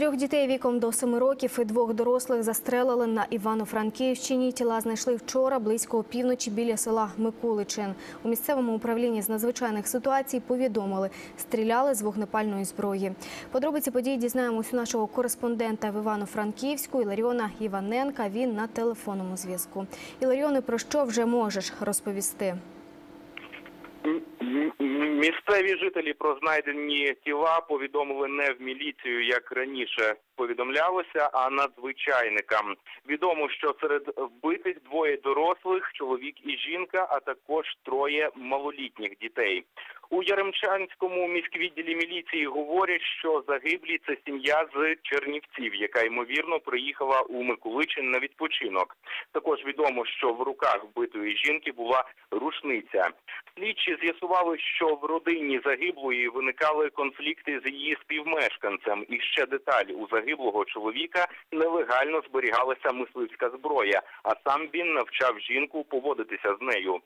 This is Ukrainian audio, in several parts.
Трьох дітей віком до семи років і двох дорослих застрелили на Івано-Франківщині. Тіла знайшли вчора близько опівночі біля села Микуличин. У місцевому управлінні з надзвичайних ситуацій повідомили, стріляли з вогнепальної зброї. Подробиці подій дізнаємось у нашого кореспондента в Івано-Франківську Іларіона Іваненка. Він на телефонному зв'язку. Іларіоне, про що вже можеш розповісти? Місцеві жителі про знайдені тіла повідомили не в міліцію, як раніше повідомлялося, а надзвичайникам. Відомо, що серед вбитих двоє дорослих, чоловік і жінка, а також троє малолітніх дітей. У Яремчанському міськвідділі міліції говорять, що загиблі це сім'я з Чернівців, яка ймовірно приїхала у Миколичин на відпочинок. Також відомо, що в руках вбитої жінки була рушниця. Слідчі з'ясували, що в родині загиблої виникали конфлікти з її співмешканцем. І ще деталь у загиблого чоловіка нелегально зберігалася мисливська зброя, а сам він навчав жінку поводитися з нею.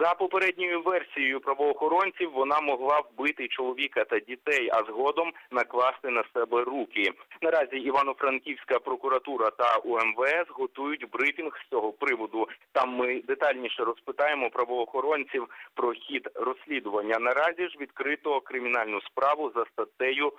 За попередньою версією правоохоронців, вона могла вбити чоловіка та дітей, а згодом накласти на себе руки. Наразі Івано-Франківська прокуратура та УМВС готують брифінг з цього приводу. Там ми детальніше розпитаємо правоохоронців про хід розслідування. Наразі ж відкрито кримінальну справу за статтею.